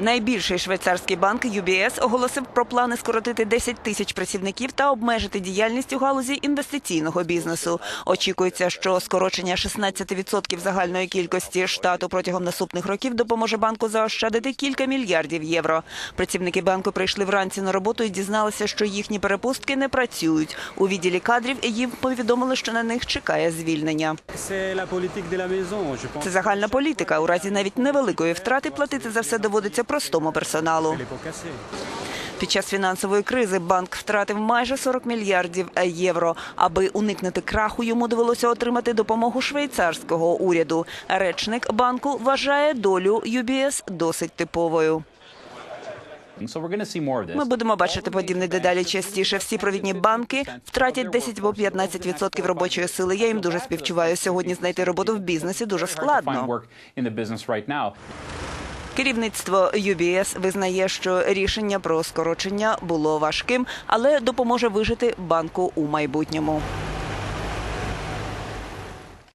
Найбільший швейцарський банк UBS оголосив про плани скоротити 10 тисяч працівників та обмежити діяльність у галузі інвестиційного бізнесу. Очікується, що скорочення 16% загальної кількості штату протягом наступних років допоможе банку заощадити кілька мільярдів євро. Працівники банку прийшли вранці на роботу і дізналися, що їхні перепустки не працюють. У відділі кадрів їм повідомили, що на них чекає звільнення. Це загальна політика. У разі навіть невеликої втрати платити за все доводиться простому персоналу. Під час фінансової кризи банк втратив майже 40 мільярдів євро. Аби уникнути краху, йому довелося отримати допомогу швейцарського уряду. Речник банку вважає долю UBS досить типовою. Ми будемо бачити подібне дедалі частіше. Всі провідні банки втратять 10 або 15% робочої сили. Я їм дуже співчуваю. Сьогодні знайти роботу в бізнесі дуже складно. Керівництво UBS визнає, що рішення про скорочення було важким, але допоможе вижити банку у майбутньому.